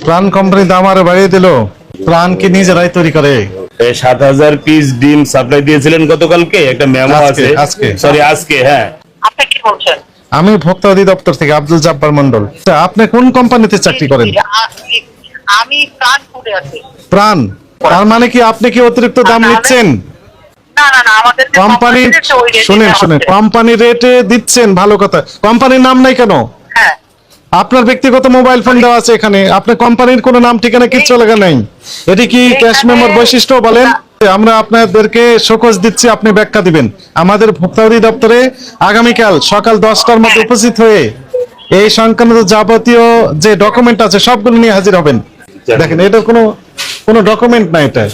প্রাণ কোম্পানি দাম আরও বাড়িয়ে দিল। প্রাণ কি নিজেরাই তৈরি করে? সাত হাজার পিস ডিম সাপ্লাই দিয়েছিলেন গতকালকে? একটা মেমো আছে। আজকে। সরি আজকে হ্যাঁ। আপনি কি বলছেন? আমি ভোক্তা অধিদপ্তর থেকে আব্দুল জব্বার মন্ডল আপনি কোন কোম্পানিতে চাকরি করেন? আমি- আমি প্রাণ ফুডে আছি। প্রাণ? তার মানে কি আপনি কি অতিরিক্ত দাম নিচ্ছেন? না না না আমাদের যে কোম্পানি শুনেন শুনেন কোম্পানি রেটে দিচ্ছেন ভালো কথা। কোম্পানির নাম নাই কেন? আপনার ব্যক্তিগত মোবাইল ফোন দেওয়া আছে এখানে। আপনার কোম্পানির কোনো নাম ঠিকানা কিচ্ছু লেখা নাই। এটি কি ক্যাশ মেমোর বৈশিষ্ট্য বলেন? আমরা আপনাদেরকে শোকজ দিচ্ছি আপনি ব্যাখ্যা দিবেন। আমাদের ভোক্তা অধিদপ্তরে আগামীকাল সকাল দশটার মধ্যে উপস্থিত হয়ে এই সংক্রান্ত যাবতীয় যে ডকুমেন্ট আছে সবগুলো নিয়ে হাজির হবেন। দেখেন এটা কোনো কোনো ডকুমেন্ট না এটা।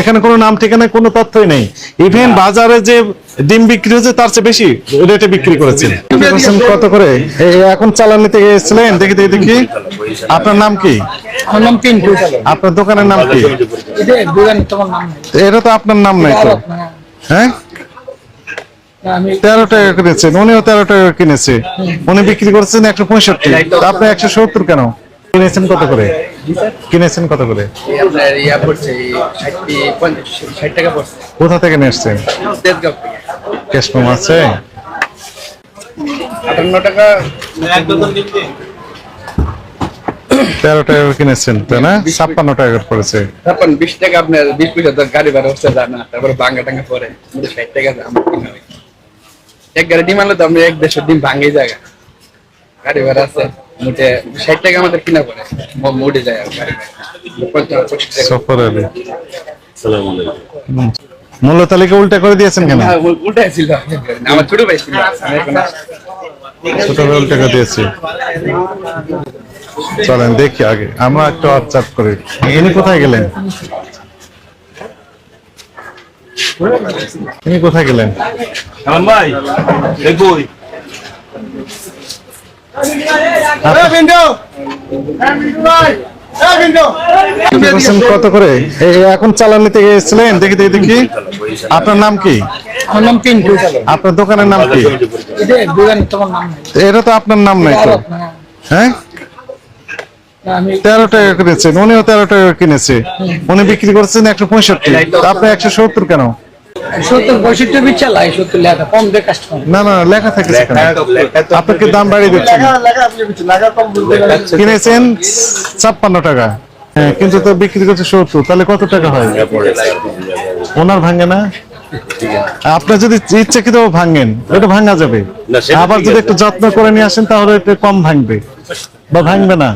এখানে কোনো নাম ঠিকানা কোনো তথ্যই নেই। ইভেন বাজারে যে ডিম বিক্রি হচ্ছে তার চেয়ে বেশি রেটে বিক্রি করেছেন। কত করে? এখন চালান নিতে গিয়েছিলেন দেখি দেখি দেখি। আপনার নাম কি? আমার নাম পিন্টু আপনার দোকানের নাম কি? এটা তো আপনার নাম নাই তো। হ্যাঁ? তেরো টাকা কিনেছেন। উনিও তেরো টাকা কিনেছে। উনি বিক্রি করেছেন একশো পঁয়ষট্টি। আপনি একশো সত্তর কেন? কিনেছেন কত করে? কিনেছেন কত করে? কোথা থেকে নিয়ে এসছেন ক্যাশ মেমো আছে? আটান্ন টাকা। তেরো টাকা কিনেছেন তাই না? ছাপ্পান্ন টাকা পড়েছে। তারপর বিশ টাকা আপনার বিশ পয়সা গাড়ি ভাড়া হচ্ছে যায় না। তারপরে ভাঙ্গা টাঙ্গা পরে ষাট টাকা এক গাড়ি ডিম আনলে তো আমরা এক দেশের ডিম ভাঙে জায়গা গাড়ি ভাড়া আছে। মোটে ষাট টাকা আমাদের কিনা পড়ে ম- মোটে যায় সফর আলী সালাম আলাইকুম। মূল্য তালিকা উল্টা করে দিয়েছেন কেন? হ্যাঁ, উ- উল্টাই ছিল। আমার ছোট ভাই ছিল। আমি ছোট ভাই উল্টা করে দিয়েছি। চলেন দেখি আগে। আমরা একটু অবজার্ভ করি। ইনি কোথায় গেলেন? ইনি কোথায় গেলেন? ভাই করছেন কত করে? এখন চালান নিতে গিয়েছিলেন? দেখি দেখি দেখি। আপনার নাম কি? আমার নাম পিন্টু। আপনার দোকানের নাম কি? এটা তো আপনার নাম নাই তো। হ্যাঁ? তেরো টাকা কিনেছেন। উনিও তেরো টাকা কিনেছে। উনি বিক্রি করছেন একশো পঁয়ষট্টি। আপনি একশো সত্তর কেন? না না লেখা থাকে আপনাকে দাম বাড়িয়ে দিচ্ছেন? কিনেছেন ছাপ্পান্ন টাকা। হ্যাঁ কিন্তু তো বিক্রি করছে সত্তর তাহলে কত টাকা হয়? ওনার ভাঙে না? আপনার যদি ইচ্ছাকৃত ভাঙেন ওটা ভাঙা যাবে। আবার যদি একটু যত্ন করে নিয়ে আসেন তাহলে একটু কম ভাঙবে। বা ভাঙবে না।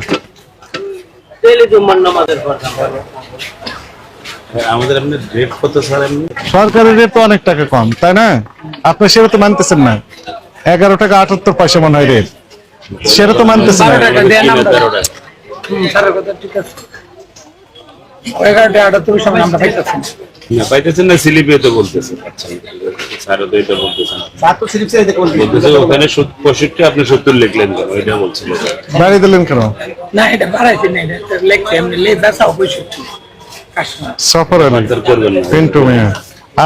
আমাদের আপনি রেট কত স্যার এমনি? সরকারের রেট তো অনেক টাকা কম তাই না? আপনি সেটা তো মানতেছেন না। এগারো টাকা আটাত্তর পয়সা মনে হয় রেট সেটা তো মানতেছেন না। টাকা আটাত্তর আমরা পাইতেছি। পাইতেছেন না স্লিপে তো বলতেছে। আচ্ছা স্যারও তো এটা বলতেছেন। বলতেছে ওখানে পঁয়ষট্টি আপনি সত্তর লিখলেন কেন? এটা বলছিল। বাড়িয়ে দিলেন কেন? না এটা বাড়াইছি না এটা তো এমনি লে বেচা পঁয়ষট্টি। কাস্টমার সফর আলী পিন্টু মিয়া।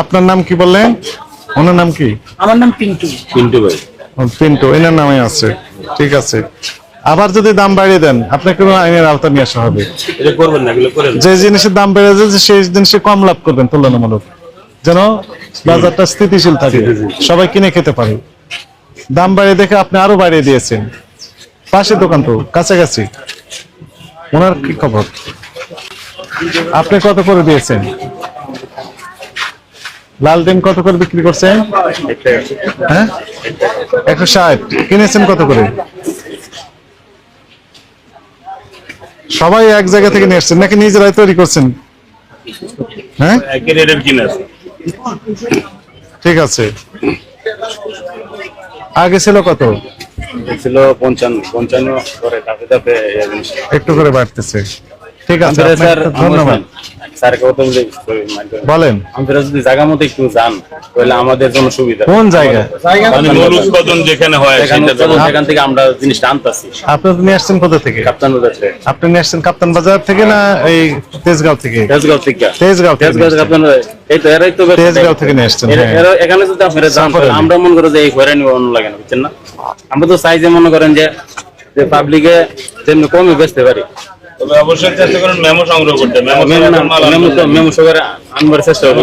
আপনার নাম কি বললেন? ওনার নাম কি? আমার নাম পিন্টু। পিন্টু ভাই। পিন্টু এনার নামে আছে। ঠিক আছে। আবার যদি দাম বাড়িয়ে দেন আপনাকে কোনো আইনের আওতা নিয়ে আসা হবে। এটা করবেন না এগুলো করেন যে জিনিসের দাম বেড়ে যাচ্ছে সেই জিনিসে কম লাভ করবেন তুলনামূলক। যেন বাজারটা স্থিতিশীল থাকে। সবাই কিনে খেতে পারে। দাম বাড়িয়ে দেখে আপনি আরও বাড়িয়ে দিয়েছেন। পাশের দোকান তো কাছাকাছি। ওনার কি খবর? আপনি কত করে দিয়েছেন? লাল ডিম কত করে বিক্রি করছেন? হ্যাঁ? একশো ষাট। কিনেছেন কত করে? সবাই এক জায়গা থেকে নিয়ে এসছেন নাকি নিজেরাই তৈরি করছেন? হ্যাঁ? ঠিক আছে। আগে ছিল কত? ছিল পঞ্চান্ন পঞ্চান্ন করে। একটু করে বাড়তেছে। ঠিক আছে স্যার ধন্যবাদ। বলেন। যদি জায়গা মতো একটু যান তাহলে আমাদের জন্য সুবিধা। কোন জায়গা? মানে মূল উৎপাদন যেখানে হয় সেখান থেকে আমরা জিনিসটা আনতাছি। আপনি তো নিয়ে আসছেন কোথা থেকে? কাপ্তান বাজার আপনি নিয়ে আসছেন কাপ্তান বাজার থেকে না এই তেজগাঁও থেকে? তেজগাঁও থেকে। তেজগাঁও তেজগাঁও কাপ্তান এই তো এরাই তো তেজগাঁও থেকে নিয়ে আসছেন, এরা- হ্যাঁ। এখানে যদি আপনারা যান। আমরা মনে করো যে এই হয়রানি অন্য লাগে না বুঝছেন না? আমরা তো সাইজে মনে করেন যে যে পাবলিকে যেমনি কমে বেচতে পারি। তবে অবশ্যই চেষ্টা করুন মেমো সংগ্রহ করতে। মেমো মেমো মেমো তো আনবার চেষ্টা করব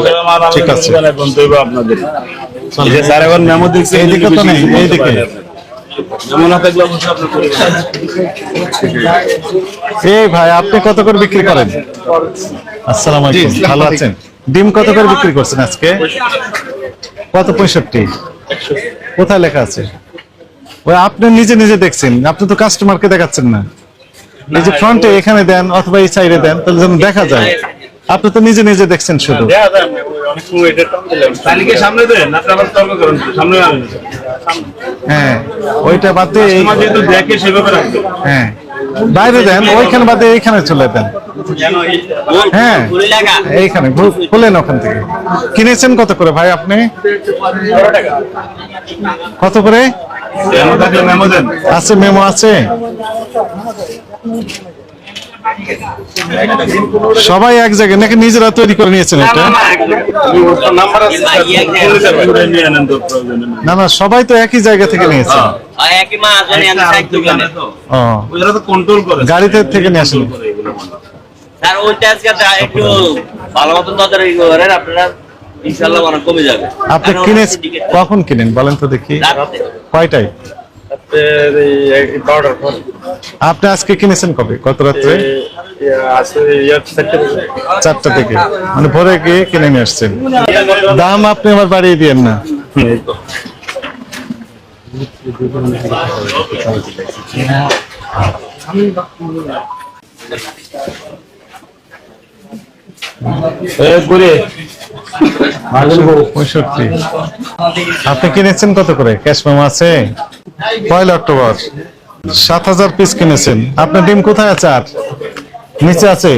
ঠিক আছে। আপনাদের এই যে স্যার এখন মেমো দিচ্ছে এইদিকে তো নেই, এইদিকে। মেমো না থাকলে অবশ্যই আপনার পরিবার এই ভাই আপনি কত করে বিক্রি করেন? আসসালাম আলাইকুম ভালো আছেন? ডিম কত করে বিক্রি করছেন আজকে? কত পঁয়ষট্টি? কোথায় লেখা আছে? ওই আপনি নিজে নিজে দেখছেন আপনি তো কাস্টমারকে দেখাচ্ছেন না। এই যে ফ্রন্টে এখানে দেন অথবা এই সাইডে দেন তাহলে যেন দেখা যায়। আপনি তো নিজে নিজে দেখছেন শুধু। দেয়া হ্যাঁ ওইটা বাদ দিয়ে হ্যাঁ। বাইরে দেন ওইখানে বাদে এইখানে চলে দেন। হ্যাঁ এইখানে খুলেন ওখান থেকে। কিনেছেন কত করে ভাই আপনি? কত করে? আছে মেমো আছে? সবাই এক জায়গায় নাকি নিজেরা তৈরি করে নিয়েছেন এটা। না না সবাই তো একই জায়গা থেকে করে গাড়িতে থেকে নিয়ে আসেন। ওইটা আজকে একটু ভালো মতন তদারকি করেন আপনারা ইনশাল্লাহ মানে কমে যাবে। আপনি কিনে কখন কিনেন বলেন তো দেখি। কয়টায়? আপনি আজকে কিনেছেন কবে? কত রাত্রে? চারটা থেকে। মানে ভোরে গিয়ে কিনে নিয়ে আসছেন। দাম আপনি আবার বাড়িয়ে দিয়েন না। পঁয়ষট্টি। আপনি কিনেছেন কত করে? ক্যাশ মেমো আছে? পয়লা অক্টোবর। সাত হাজার পিস কিনেছেন। আপনার ডিম কোথায় আছে আর? নিচে আছে?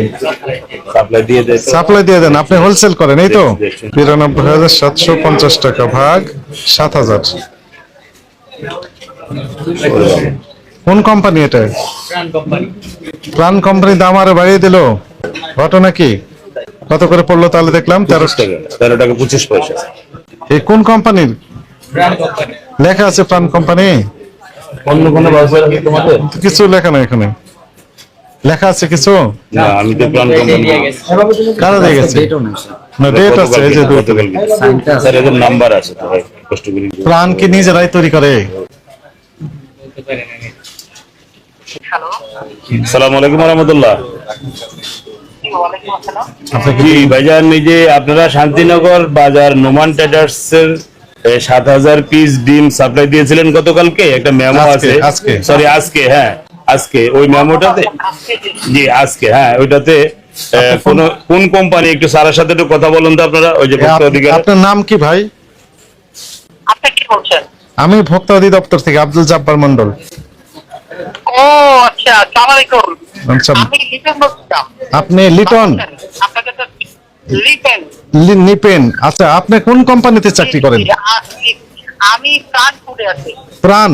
সাপ্লাই দিয়ে সাপ্লাই দিয়ে দেন। আপনি হোলসেল করেন এই তো? বিরানব্বই হাজার সাতশো পঞ্চাশ টাকা ভাগ সাত হাজার। কোন কোম্পানি এটা? প্রাণ কোম্পানি দাম আরও বাড়িয়ে দিল। ঘটনা কি? কত করে পড়ল তাহলে দেখলাম? তেরো তেরো টাকা। তেরো টাকা পঁচিশ পয়সা। এই কোন কোম্পানির লেখা আছে প্রাণ কোম্পানি অন্য কোনো তোমাদের? কিছু লেখা নাই এখানে। লেখা আছে কিছু? না আমি তো প্ল্যান কোম্পানি কারা দিয়ে গেছে না ডেট আছে এই যে স্যার এদের নাম্বার আছে তো ভাই কষ্ট করে প্রাণ কি নিজেরাই তৈরি করে? হ্যালো সালাম আলাইকুম রহমতুল্লাহ। ভাইজান এই যে আপনারা শান্তিনগর বাজার নোমান ট্রেডার্স এর সাত হাজার পিস ডিম সাপ্লাই দিয়েছিলেন গতকালকে? একটা মেমো আছে। সরি আজকে হ্যাঁ আজকে। ওই মেমোটাতে জি আজকে হ্যাঁ ওইটাতে কোন কোন কোম্পানি একটু স্যারের সাথে একটু কথা বলুন তো আপনারা ওই যে অধিকার। আপনার নাম কি ভাই? আপনি কি বলছেন? আমি ভোক্তা অধিদপ্তর থেকে আব্দুল জাব্বার মন্ডল ও আচ্ছা আসসালামু আলাইকুম। আপনি লিটন? নিপেন। আচ্ছা আপনি কোন কোম্পানিতে চাকরি করেন? আমি প্রাণপুরে আছি। প্রাণ?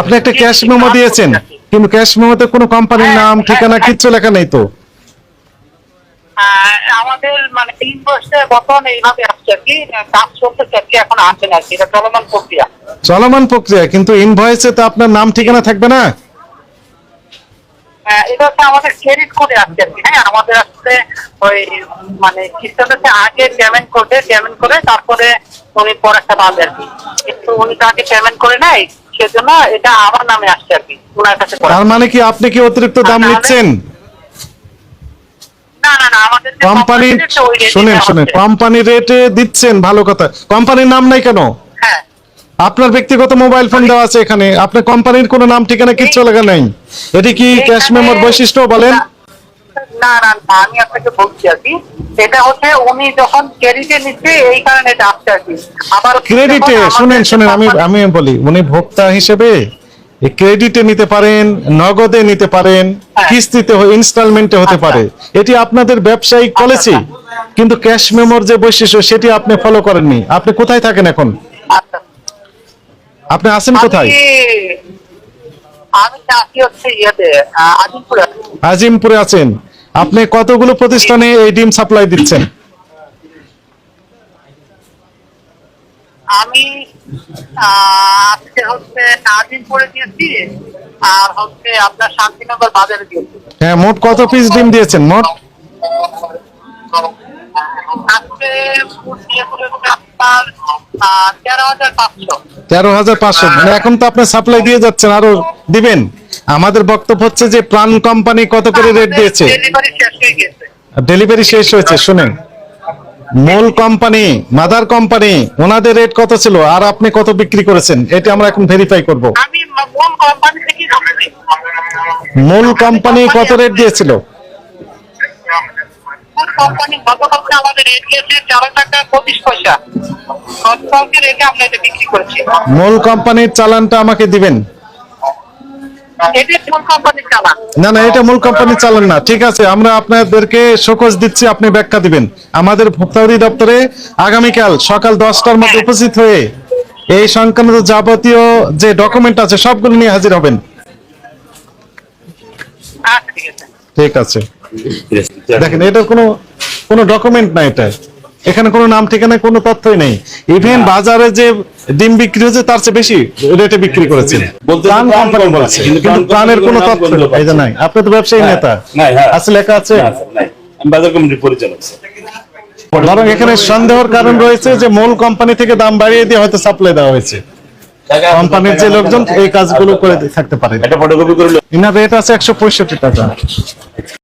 আপনি একটা ক্যাশ মেমো দিয়েছেন। কিন্তু ক্যাশ মেমোতে কোনো কোম্পানির নাম ঠিকানা কিচ্ছু লেখা নেই তো? আমাদের মানে তিন বছরে বর্তমানে এইভাবে আসছে আর কি। কাজ চলতেছে আর কি এখন আসে না এটা চলমান প্রক্রিয়া। চলমান প্রক্রিয়া কিন্তু ইনভয়েসে তো আপনার নাম ঠিকানা থাকবে না? এটা হচ্ছে আমাদের ক্রেডিট করে আসছে আর কি। হ্যাঁ আমাদের আসলে ওই মানে সিস্টেমে আগে পেমেন্ট করবে পেমেন্ট করে তারপরে উনি পরেরটা পাবে আর কি। কিন্তু উনি তো আগে পেমেন্ট করে নাই সেজন্য এটা আমার নামে আসছে আর কি ওনার কাছে। তার মানে কি আপনি কি অতিরিক্ত দাম না, নিচ্ছেন? না না না আমাদের যে কোম্পানি শুনেন শুনেন কোম্পানি রেটে দিচ্ছেন ভালো কথা। কোম্পানির নাম নাই কেন? হ্যাঁ আপনার ব্যক্তিগত মোবাইল ফোন দেওয়া আছে এখানে। আপনার কোম্পানির কোনো নাম ঠিকানা কিচ্ছু লেখা নাই? এটি কি ক্যাশ মেমোর বৈশিষ্ট্য বলেন? না না না আমি আপনাকে বলছি আর কি। এটা হচ্ছে উনি যখন ক্রেডিটে নিচ্ছে এই কারণে এটা আসছে আর কি। আবার ক্রেডিটে শুনেন শুনেন আমি আমি বলি উনি ভোক্তা হিসেবে ক্রেডিটে নিতে পারেন নগদে নিতে পারেন হ্যাঁ। কিস্তিতে ইনস্টলমেন্টে হতে পারে। এটি আপনাদের ব্যবসায়িক পলিসি কিন্তু ক্যাশ মেমোর যে বৈশিষ্ট্য সেটি আপনি ফলো করেননি। আপনি কোথায় থাকেন এখন? আচ্ছা আপনি আছেন কোথায়? আমি চাকরি হচ্ছে ইয়েতে আজিমপুরে। আজিমপুরে আছেন। আপনি কতগুলো প্রতিষ্ঠানে এই ডিম সাপ্লাই দিচ্ছেন? আমি আজকে হচ্ছে আজিমপুরে দিয়েছি আর হচ্ছে আপনার শান্তিনগর বাজারে দিয়েছি। হ্যাঁ মোট কত পিস ডিম দিয়েছেন? মোট? আজকে আপনার তেরো হাজার পাঁচশো। মানে এখন তো আপনি সাপ্লাই দিয়ে যাচ্ছেন। আরও দিবেন। আমাদের বক্তব্য হচ্ছে যে প্রাণ কোম্পানি কত করে রেট দিয়েছে? ডেলিভারি শেষ হয়ে হয়েছে শুনেন। মূল কোম্পানি মাদার কোম্পানি ওনাদের রেট কত ছিল? আর আপনি কত বিক্রি করেছেন? এটা আমরা এখন ভেরিফাই করব। মূল কোম্পানি কত রেট দিয়েছিল? কোম্পানি গতকালকে আমাদের রেট দিয়েছে চার টাকা পঁচিশ পয়সা। গতকালকে রেটে আমরা এটা বিক্রি করেছি। মূল কোম্পানির চালানটা আমাকে দিবেন? না না এটা মূল চালান না। ঠিক আছে আমরা আপনাদেরকে শোকজ দিচ্ছি আপনি ব্যাখ্যা দিবেন। আমাদের ভোক্তা দপ্তরে আগামীকাল সকাল দশটার মধ্যে উপস্থিত হয়ে এই সংক্রান্ত যাবতীয় যে ডকুমেন্ট আছে সবগুলো নিয়ে হাজির হবেন। আচ্ছা ঠিক আছে। দেখেন এটা কোনো কোনো ডকুমেন্ট না এটা। এখানে কোনো নাম ঠিকানা কোনো তথ্যই নেই। ইভেন বাজারে যে ডিম বিক্রি হচ্ছে তার চেয়ে বেশি রেটে বিক্রি করেছেন। বলতে প্রাণ কোম্পানি বলছে কিন্তু প্রাণের কোনো তথ্য এই যে নাই আপনি তো ব্যবসায়ী হ্যাঁ, নেতা। হ্যাঁ। আছে লেখা আছে? বাজার কমিটির পরিচালক বরং এখানে সন্দেহের কারণ রয়েছে যে মূল কোম্পানি থেকে দাম বাড়িয়ে দিয়ে হয়তো সাপ্লাই দেওয়া হয়েছে। কোম্পানির যে লোকজন এই কাজগুলো করে থাকতে পারে। এটা ফটোকপি করে ইনার রেট আছে একশো পঁয়ষট্টি টাকা।